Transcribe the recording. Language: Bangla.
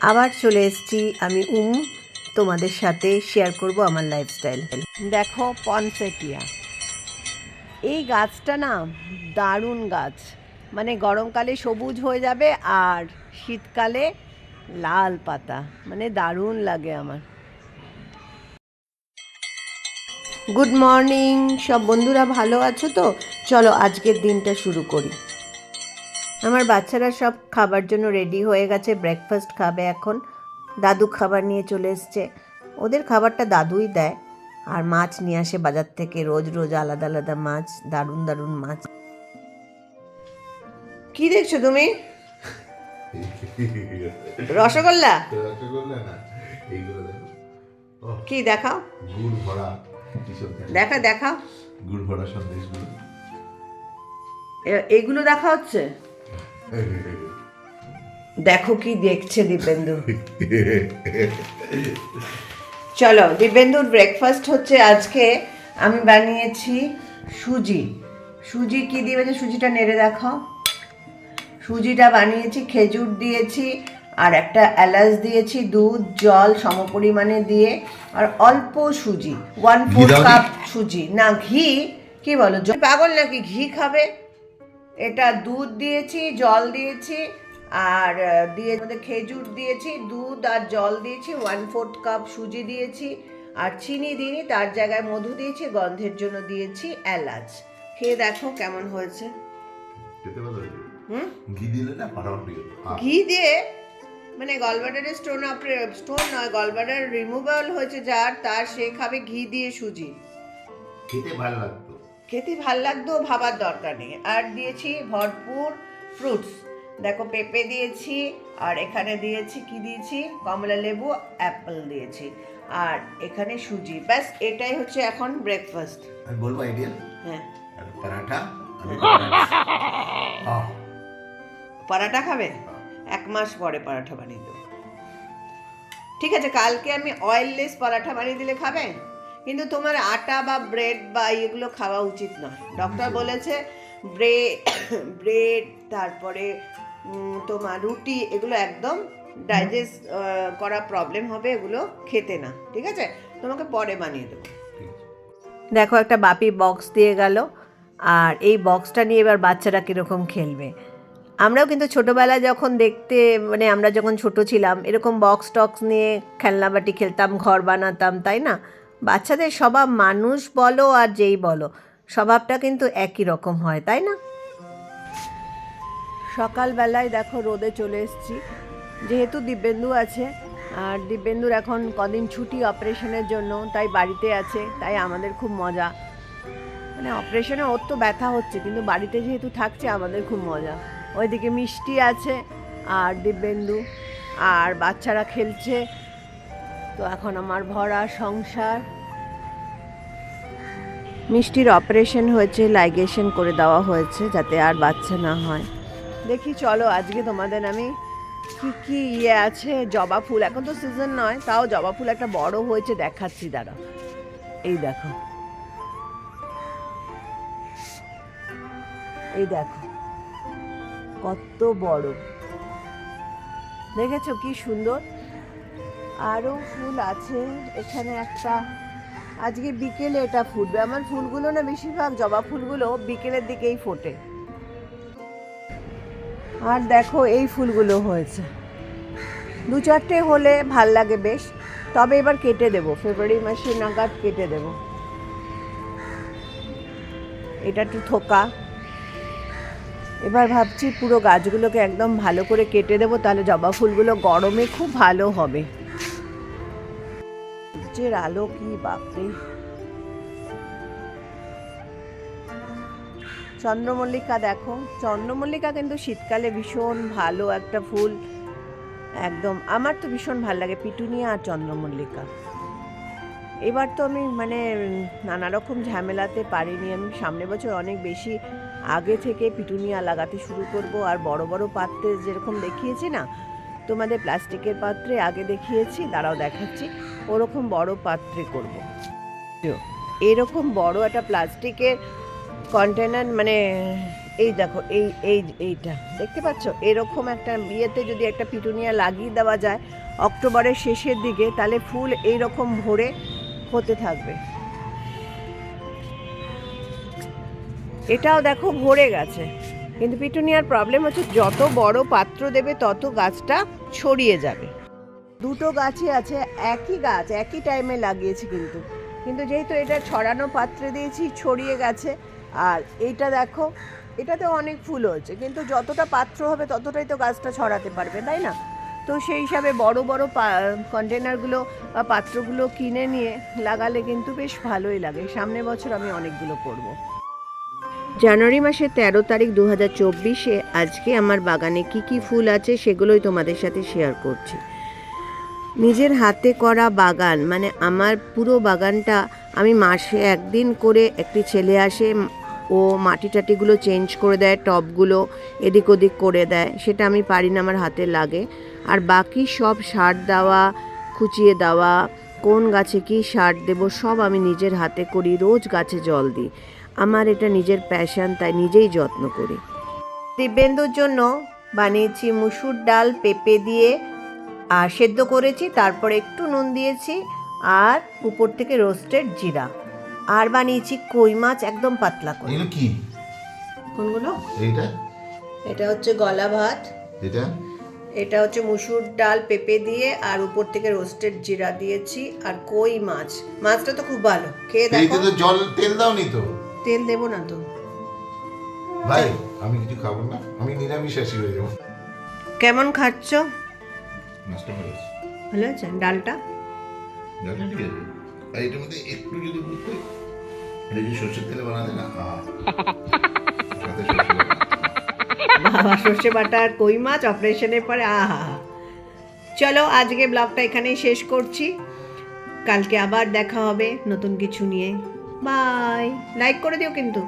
আবার চলে এসছি আমি উম, তোমাদের সাথে শেয়ার করব আমার লাইফস্টাইল দেখো পনসেটিয়া। এই গাছটা না দারুণ গাছ। মানে গরমকালে সবুজ হয়ে যাবে আর শীতকালে লাল পাতা। মানে দারুণ লাগে আমার। গুড মর্নিং সব বন্ধুরা ভালো আছো তো? চলো আজকের দিনটা শুরু করি। আমার বাচ্চারা সব খাবার জন্য রেডি হয়ে গেছে ব্রেকফাস্ট খাবে এখন। দাদু খাবার নিয়ে চলে এসছে। ওদের খাবারটা দাদুই দেয়। আর মাছ নিয়ে আসে বাজার থেকে রোজ রোজ আলাদা আলাদা মাছ দারুণ দারুণ মাছ। কি দেখছ তুমি? রসগোল্লা? রসগোল্লা না এইগুলো কি দেখাও। গুড় ভরা দেখা। দেখাও। গুড় ভরা সন্দেশগুলো এগুলো দেখা হচ্ছে? দেখো কি দেখছে দীপেন্দু। চলো দিব্যেন্দুর ব্রেকফাস্ট হচ্ছে আজকে আমি বানিয়েছি সুজি। সুজি কি দিয়ে বানিয়েছি? সুজিটা নেড়ে দেখাও। সুজিটা বানিয়েছি খেজুর দিয়েছি আর একটা এলাচ দিয়েছি দুধ জল সমপরিমাণে দিয়ে আর অল্প সুজি ওয়ান ফোর কাপ সুজি। না ঘি কি বলো পাগল নাকি ঘি খাবে? এটা দুধ দিয়েছি জল দিয়েছি আর দিয়ে মধ্যে খেজুর দিয়েছি দুধ আর জল দিয়েছি ওয়ান ফোর্থ কাপ সুজি দিয়েছি আর চিনি দিইনি তার জায়গায় মধু দিয়েছি গন্ধের জন্য দিয়েছি এলাচ। খেয়ে দেখো কেমন হয়েছে। ঘি দিলে না ঘি দিয়ে মানে গলবাডারের স্টোন স্টোন নয় গলবাডার রিমুভাল হয়েছে যার তার সে খাবে ঘি দিয়ে সুজি। খেতে ভালো লাগতো। খেতে ভালো লাগতো ভাবার দরকার নেই। আর দিয়েছি ভরপুর ফ্রুটস দেখো পেঁপে দিয়েছি আর এখানে দিয়েছি কি দিয়েছি? কমলা লেবু অ্যাপেল দিয়েছি। আর এখানে সুজি। ব্যাস এটাই হচ্ছে এখন ব্রেকফাস্ট আমি বলব আইডিয়া হ্যাঁ। পরাঠা পরাঠা। খাবে? এক মাস পরে পরাঠা বানিয়ে দেবো। ঠিক আছে কালকে আমি অয়েললেস পরাঠা বানিয়ে দিলে খাবে? কিন্তু তোমার আটা বা ব্রেড বা এগুলো খাওয়া উচিত নয়। ডক্টর বলেছে ব্রেড ব্রেড তারপরে তোমার রুটি এগুলো একদম ডাইজেস্ট করা প্রবলেম হবে এগুলো খেতে না ঠিক আছে? তোমাকে পরে বানিয়ে দেবো। দেখো একটা বাপি বক্স দিয়ে গেল আর এই বক্সটা নিয়ে এবার বাচ্চারা কীরকম খেলবে। আমরাও কিন্তু ছোটোবেলায় যখন দেখতে মানে আমরা যখন ছোট ছিলাম এরকম বক্স টক্স নিয়ে খেলনাবাটি খেলতাম ঘর বানাতাম তাই না? বাচ্চাদের স্বভাব মানুষ বলো আর যেই বলো, স্বভাবটা কিন্তু একই রকম হয়, তাই না? সকালবেলায় দেখো রোদে চলে এসেছি। যেহেতু দিব্যেন্দু আছে, আর দিব্যেন্দুর এখন কদিন ছুটি অপারেশনের জন্য, তাই বাড়িতে আছে, তাই আমাদের খুব মজা। মানে অপারেশনে ওর তো ব্যথা হচ্ছে, কিন্তু বাড়িতে যেহেতু থাকছে, আমাদের খুব মজা। ওইদিকে মিষ্টি আছে, আর দিব্যেন্দু, আর বাচ্চারা খেলছে। তো এখন আমার ভরা সংসার। মিষ্টির অপারেশন হয়েছে লাইগেশন করে দেওয়া হয়েছে যাতে আর বাচ্চা না হয়। দেখি চলো, আজকে তোমাদের আমি কি কি ইয়ে আছে, জবা ফুল। এখন তো সিজন নয়, তাও জবা ফুল একটা বড় হয়েছে, দেখাচ্ছি, দাঁড়া। এই দেখো। এই দেখো। কত বড়। দেখেছ কি সুন্দর? আরও ফুল আছে। এখানে একটা, আজকে বিকেলে এটা ফুটবে। আমার ফুলগুলো না বেশিরভাগ জবা ফুলগুলো বিকেলের দিকেই ফোটে। আর দেখো, এই ফুলগুলো হয়েছে। দু চারটে হলে ভালো লাগে বেশ। তবে এবার কেটে দেবো। ফেব্রুয়ারি মাসে নাগাদ কেটে দেবো। এটা একটু থোকা। এবার ভাবছি পুরো গাছগুলোকে একদম ভালো করে কেটে দেবো। তাহলে জবা ফুলগুলো গরমে খুব ভালো হবে। সূর্যের আলো কি বাপরে? চন্দ্রমল্লিকা দেখো, চন্দ্রমল্লিকা কিন্তু শীতকালে ভীষণ ভালো একটা ফুল। একদম, আমার তো ভীষণ ভালো লাগে পিটুনিয়া আর চন্দ্রমল্লিকা। এবার তো আমি মানে নানা রকম ঝামেলাতে পারিনি। আমি সামনের বছর অনেক বেশি আগে থেকে পিটুনিয়া লাগাতে শুরু করব আর বড় বড় পাত্রে যেরকম দেখিয়েছি না তোমাদের প্লাস্টিকের পাত্রে আগে দেখিয়েছি, দাঁড়াও দেখাচ্ছি। ওরকম বড় পাত্রে করব। এরকম বড় একটা প্লাস্টিকের কন্টেনার মানে এই দেখো, এই এই, এইটা। দেখতে পাচ্ছ? এরকম একটা বিয়েতে যদি একটা পিটুনিয়া লাগিয়ে দেওয়া যায়, অক্টোবরের শেষের দিকে, তাহলে ফুল এই রকম ভরে হতে থাকবে। এটাও দেখো ভরে গেছে। কিন্তু পিটুনিয়ার প্রবলেম হচ্ছে, যত বড় পাত্র দেবে, তত গাছটা ছড়িয়ে যাবে। দুটো গাছই আছে, একই গাছ, একই টাইমে লাগিয়েছি কিন্তু। কিন্তু যেহেতু এটা ছড়ানো পাত্রে দিয়েছি, ছড়িয়ে গেছে, আর এইটা দেখো, এটাতে অনেক ফুল হচ্ছে কিন্তু যতটা পাত্র হবে ততটাই তো গাছটা ছড়াতে পারবে, তাই না? তো সেই হিসাবে বড় বড় কন্টেনারগুলো বা পাত্রগুলো কিনে নিয়ে লাগালে কিন্তু বেশ ভালোই লাগে। সামনের বছর আমি অনেকগুলো করব। জানুয়ারি মাসের তেরো তারিখ দু হাজার চব্বিশে আজকে আমার বাগানে কি কি ফুল আছে সেগুলোই তোমাদের সাথে শেয়ার করছি। নিজের হাতে করা বাগান মানে আমার পুরো বাগানটা আমি মাসে একদিন করে একটি ছেলে আসে, ও মাটি টাটিগুলো চেঞ্জ করে দেয়, টবগুলো এদিক ওদিক করে দেয়, সেটা আমি পারি না, আমার হাতে লাগে। আর বাকি সব সার দেওয়া, খুচিয়ে দেওয়া, কোন গাছে কি সার দেব সব আমি নিজের হাতে করি, রোজ গাছে জল দিই। আমার এটা নিজের প্যাশান তাই নিজেই যত্ন করি। দিব্যেন্দুর জন্য বানিয়েছি মুসুর ডাল পেঁপে দিয়ে আর সেদ্ধ করেছি তারপর একটু নুন দিয়েছি আর উপর থেকে রোস্টেড জিরা। আর বানিয়েছি কই মাছ একদম পাতলা করে। এগুলো কি? কোনগুলো? এইটা? এটা হচ্ছে গলা ভাত। এটা? এটা হচ্ছে মুসুর ডাল পেঁপে দিয়ে আর উপর থেকে রোস্টেড জিরা দিয়েছি আর কই মাছ। মাছটা তো খুব ভালো। খেয়ে দেখো। তো জল তেল দাও নি তো। তেল দেবো না তো। ভাই আমি কিছু খাব না। আমি নিরামিষাশী হয়ে যাব। কেমন খাচ্ছ? ভালো আছে ডালটা? জলটা ঠিক আছে। আর এটার মধ্যে একটু যদি বুঝতে এটা যদি সর্ষের তেলে বানাতে না। বাবা সর্ষে বাটা আর কই মাছ? অপারেশনের পরে আহা চলো আজকে ব্লগটা এখানেই শেষ করছি। কালকে আবার দেখা হবে নতুন কিছু নিয়ে। বাই লাইক করে দিও কিন্তু।